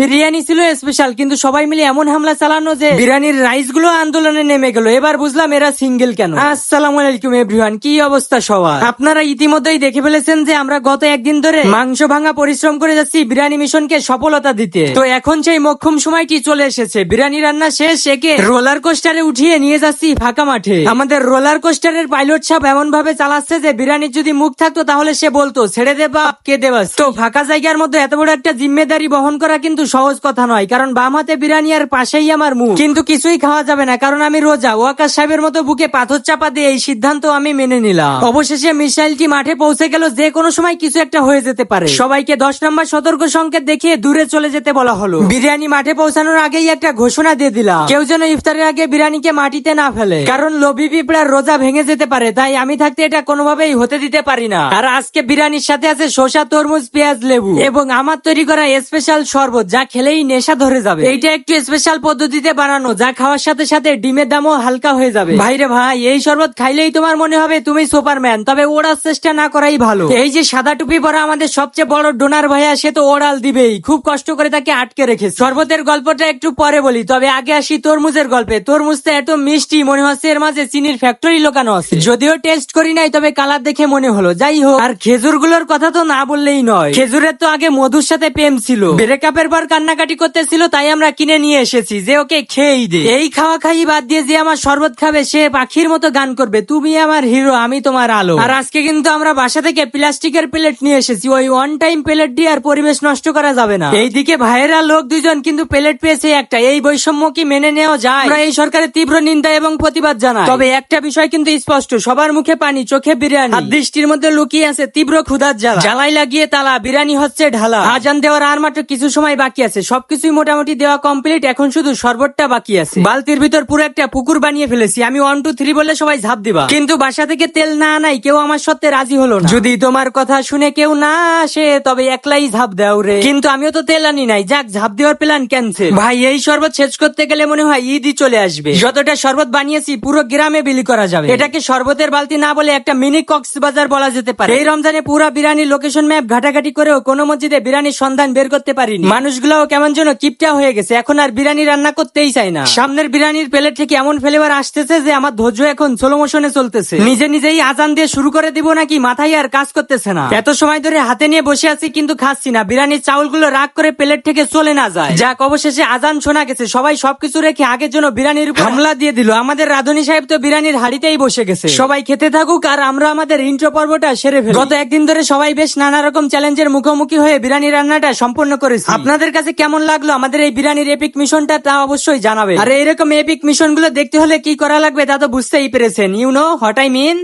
বিরিয়ানি ছিল স্পেশাল কিন্তু সবাই মিলে এমন হামলা চালানো যে বিরিয়ানির রাইসগুলো আন্দোলনে নেমে গেল। এবার বুঝলাম এরা সিঙ্গেল কেন। আসসালামু আলাইকুম এভরিওয়ান কি অবস্থা সবার? আপনারা ইতিমধ্যেই দেখে ফেলেছেন যে আমরা গত একদিন ধরে মাংস ভাঙা পরিশ্রম করে যাচ্ছি বিরিয়ানি মিশনকে সফলতা দিতে। তো এখন সেই মক্ষম সময়টি চলে এসেছে। বিরিয়ানি রান্না শেষ একে রোলার কোস্টারে উঠিয়ে নিয়ে যাচ্ছি ফাঁকা মাঠে। আমাদের রোলার কোস্টারের পাইলট সাহেব এমন ভাবে চালাচ্ছে যে বিরিয়ানির যদি মুখ থাকতো তাহলে সে বলতো ছেড়ে দে বাপ কে দেবাস? তো ফাঁকা জায়গার মধ্যে এত বড় একটা জিম্মেদারি বহন করা কিন্তু সহজ কথা নয়, কারণ বাম হাতে বিরিয়ানি আর পাশেই আমার মুখ। কিন্তু কিছুই খাওয়া যাবে না, কারণ আমি রোজা। ওয়াকার সাহেবের মতো বুকে পাথর চাপা দিয়ে এই সিদ্ধান্ত আমি মেনে নিলাম। অবশেষে মিসাইলটি মাঠে পৌঁছে গেল, যে কোনো সময় কিছু একটা হয়ে যেতে পারে। সবাইকে দশ নম্বর সতর্ক সংকেত দেখিয়ে দূরে চলে যেতে বলা হলো। বিরিয়ানি মাঠে পৌঁছানোর আগেই একটা ঘোষণা দিয়ে দিলাম। কেউ যেন ইফতারের আগে বিরিয়ানিকে মাটিতে না ফেলে। কারণ লোভি পিঁপড়ার রোজা ভেঙে যেতে পারে, তাই আমি থাকতে এটা কোনোভাবেই হতে দিতে পারি না। আর আজকে বিরিয়ানির সাথে আছে শসা, তরমুজ, পেঁয়াজ, লেবু। এবং আমার তৈরি করা স্পেশাল শরবত যা খেলেই নেশা ধরে যাবে। এইটা একটু স্পেশাল পদ্ধতিতে বানানো। যা খাওয়ার সাথে সাথে ডিমের দামও হালকা হয়ে যাবে। ভাইরে ভাই, এই শরবত খাইলেই তোমার মনে হবে তুমি সুপারম্যান, তবে ওড়ার চেষ্টা না করাই ভালো। এই যে সাদা টুপি পরা আমাদের সবচেয়ে বড় ডোনার ভাইয়া, সে তো ওড়াল দিবেই। খুব কষ্ট করে তাকে আটকে রেখেছে। শরবতের গল্পটা একটু পরে বলি, তবে আগে আসি তরমুজের গল্পে। তরমুজটা এত মিষ্টি, মনে হচ্ছে এর মাঝে চিনির ফ্যাক্টরি লোকানো আছে। যদিও টেস্ট করি নাই, তবে কালার দেখে মনে হলো। যাই হোক, আর খেজুরগুলোর কথা তো না বললেই নয়। খেজুরের তো আগে মধুর সাথে প্রেম ছিল। ব্রেকআপের পর কান্নাকাটি করতেছিল, তাই আমরা কিনে নিয়ে এসেছি। যে ওকে খেয়েই দে। এই খাওয়া খাই বাদ দিয়ে যে আমার শরবত খাবে, সে পাখির মতো গান করবে। তুমি আমার হিরো, আমি তোমার আলো। আর আজকে কিন্তু আমরা বাসা থেকে প্লাস্টিকের প্লেট নিয়ে এসেছি। ওই ওয়ান টাইম প্লেট দিয়ে আর পরিবেশ নষ্ট করা যাবে না। এইদিকে ভাইয়েরা লোক দুজন কিন্তু প্লেট পেয়েছে একটা। এই বৈষম্য কি মেনে নেওয়া যায়? আমরা এই সরকারের তীব্র নিন্দা এবং প্রতিবাদ জানাই। তবে একটা বিষয় কিন্তু স্পষ্ট। সবার মুখে পানি, চোখে বিরিয়ানি। আর দৃষ্টির মধ্যে লুকিয়ে আছে তীব্র ক্ষুধার জ্বালা। জ্বালাই লাগিয়ে তালা, বিরিয়ানি হচ্ছে ঢালা। আজান দেওয়ার আর মাত্র কিছু সময় বাকি আছে। সবকিছুই মোটামুটি দেওয়া কমপ্লিট এখন শুধু শরবতটা বাকি আছে। বালতির ভিতর পুরো একটা পুকুর বানিয়ে ফেলেছি। আমি ওয়ান টু থ্রি বলে সবাই ঝাঁপ দিবা। কিন্তু বাসা থেকে তেল না নাই কেউ আমার সত্যি রাজি হলো না। যদি তোমার কথা শুনে কেউ না আসে, তবে একলাই ঝাঁপ দাও রে। কিন্তু আমিও তো তেল আনি নাই। যাক, ঝাঁপ দেওয়ার প্ল্যান ক্যান্সেল ভাই, এই শরবত শেষ করতে গেলে মনে হয় ঈদই চলে আসবে। যতটা শরবত বানিয়েছি, পুরো গ্রামে বিলি করা যাবে। এটাকে শরবতের বালতি না বলে একটা মিনি কক্সবাজার বলা যেতে পারে। এই রমজানে পুরো বিরানির লোকেশন ম্যাপ ঘাটাঘাটি করেও কোনো মসজিদে বিরানির সন্ধান বের করতে পারিনি। মানুষগুলোও কেমন যেন কিপটা হয়ে গেছে। এখন আর বিরানি রান্না করতেই চাই না। সামনের বিরানির প্লেট থেকে এমন ফ্লেভার আসতেছে যে আমার ধৈর্য এখন স্লো মোশনে চলতেছে। নিজে নিজেই আজান দিয়ে শুরু করে দিব নাকি মাথায় আর কাজ করতেছে না। এত সময় ধরে হাতে নিয়ে বসে আছি কিন্তু খাচ্ছি না। বিরানির চাউলগুলো রাগ করে প্লেট থেকে চলে না যায়। যাক, অবশেষে আজান শোনা গেছে। সবাই সবকিছু রেখে আগের জন্য বিরানির উপর হামলা দিয়ে দিল। আমাদের রাধুনী সাহেব তো বিরিয়ানির হাড়িতেই বসে গেছে। সবাই খেতে থাকুক আর আমরা আমাদের ইন্ট্রো পর্বটা সেরে ফেলি। গত একদিন ধরে সবাই বেশ নানা রকম চ্যালেঞ্জের মুখোমুখি হয়ে বিরিয়ানি রান্নাটা সম্পূর্ণ করেছে। আপনাদের কাছে কেমন লাগল? আমাদের এই বিরানির এপিক মিশনটা তা অবশ্যই জানাবে। আর এরকম এপিক মিশনগুলো দেখতে হলে কি করা লাগবে তা তো বুঝতেই পেরেছেন। You know hot I mean